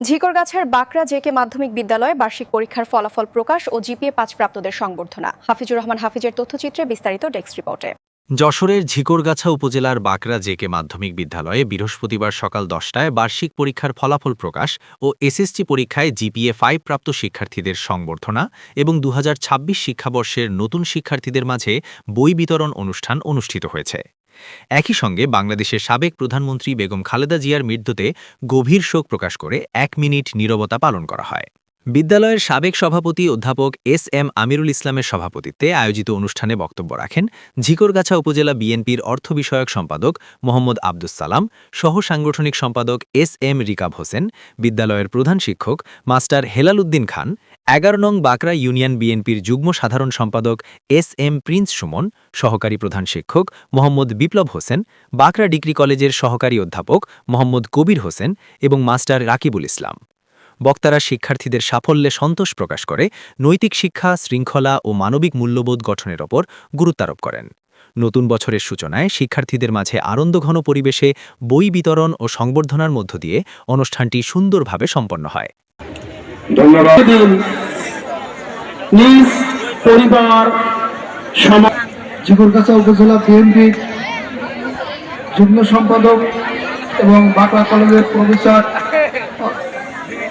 ঝিকরগাছার Bakra JK মাধ্যমিক বিদ্যালয়ে বার্ষিক পরীক্ষার ফলাফল প্রকাশ ও জিপিএ পাঁচ প্রাপ্তদের সংবর্ধনা। হাফিজুর রহমান হাফিজের তথ্যচিত্রে বিস্তারিত ডেস্ক রিপোর্টে। যশোরের ঝিকরগাছা উপজেলার বাকরা জেকে মাধ্যমিক বিদ্যালয়ে বৃহস্পতিবার সকাল দশটায় বার্ষিক পরীক্ষার ফলাফল প্রকাশ ও এসএসসি পরীক্ষায় জিপিএ ফাইভ প্রাপ্ত শিক্ষার্থীদের সংবর্ধনা এবং দু হাজার ছাব্বিশ শিক্ষাবর্ষের নতুন শিক্ষার্থীদের মাঝে বই বিতরণ অনুষ্ঠান অনুষ্ঠিত হয়েছে। একই সঙ্গে বাংলাদেশের সাবেক প্রধানমন্ত্রী বেগম খালেদা জিয়ার মৃত্যুতে গভীর শোক প্রকাশ করে এক মিনিট নীরবতা পালন করা হয়। বিদ্যালয়ের সাবেক সভাপতি অধ্যাপক এস এম আমিরুল ইসলামের সভাপতিত্বে আয়োজিত অনুষ্ঠানে বক্তব্য রাখেন ঝিকরগাছা উপজেলা বিএনপির অর্থ বিষয়ক সম্পাদক মোহাম্মদ আব্দুস সালাম, সহ সাংগঠনিক সম্পাদক এস এম রিকাব হোসেন, বিদ্যালয়ের প্রধান শিক্ষক মাস্টার হেলাল উদ্দিন খান, এগারো নং বাকরা ইউনিয়ন বিএনপির যুগ্ম সাধারণ সম্পাদক এস এম প্রিন্স সুমন, সহকারী প্রধান শিক্ষক মোহাম্মদ বিপ্লব হোসেন বাকরা ডিগ্রি কলেজের সহকারী অধ্যাপক মোহাম্মদ কবির হোসেন এবং মাস্টার রাকিবুল ইসলাম। বক্তারা শিক্ষার্থীদের সাফল্যে সন্তোষ প্রকাশ করে নৈতিক শিক্ষা শৃঙ্খলা ও মানবিক মূল্যবোধ গঠনের ওপর গুরুত্বারোপ করেন। নতুন বছরের সূচনায় শিক্ষার্থীদের মাঝে আনন্দঘন পরিবেশে বই বিতরণ ও সংবর্ধনার মধ্য দিয়ে অনুষ্ঠানটি সুন্দরভাবে সম্পন্ন হয়। ধন্যবাদ। নিজ পরিবার সমাজ ঝিকরগাছা উপজেলা বিএনপির যুগ্ম সম্পাদক এবং বাঁকড়া কলেজের প্রফেসর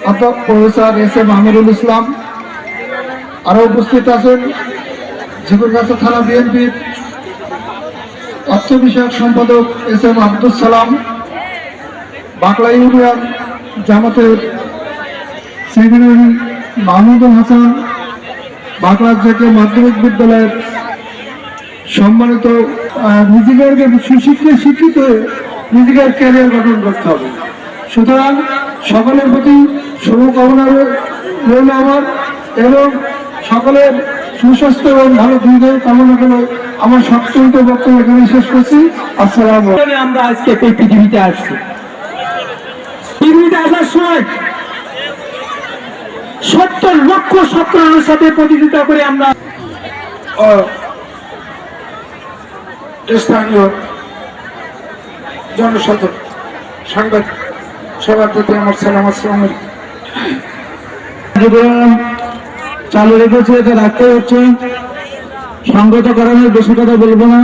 অধ্যাপক professor S M Amirul Islam. আরও উপস্থিত আছেন ঝিকরগাছা থানা বিএনপির অর্থ বিষয়ক সম্পাদক S M Abdul Salam Bankra union জামাতের সেক্রেটারি মাহমুদুল হাসান বাঁকড়া থেকে মাধ্যমিক বিদ্যালয়ের সম্মানিত নিজেদেরকে সুশিক্ষিত, শিক্ষিত নিজেদের ক্যারিয়ার গঠন করতে হবে। সুতরাং সকলের প্রতি শুভকামনা রইল আমার এবং সকলের সুস্বাস্থ্য এবং ভালো দীর্ঘায়ু কামনা করে আমার সবচরিত বক্তব্য এখানে শেষ করছি। আসসালাম আমরা আজকে এই পৃথিবীতে আসছি। পৃথিবীতে আসার সময় সত্তর লক্ষ সত্তরের সাথে প্রতিযোগিতা করে আমরা স্থানীয় জনসাধারণ সাংবাদিক সবার প্রতি আমার সালাম আসসালাম চালু রেখেছে, এটা রাখতে হচ্ছে। সঙ্গত কারণে বেশি কথা বলব না।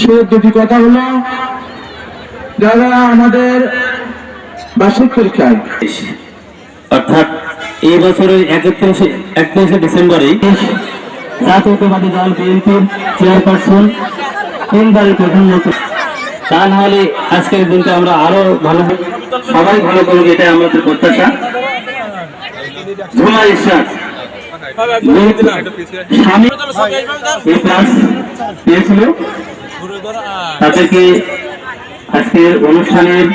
সে দুটি কথা হলো, যারা আমাদের বার্ষিক পরীক্ষায় অর্থাৎ এই বছরের একত্রিশে একত্রিশে ডিসেম্বরে জাতীয়তাবাদী দল বিএনপির চেয়ারপারসন তিনবারের প্রধানমন্ত্রী তা নাহলে আজকের দিনটা আমরা আরও ভালো সবাই ভালো করবে এটাই আমাদের প্রত্যাশা। পেয়েছিল তাদেরকে আজকের অনুষ্ঠানের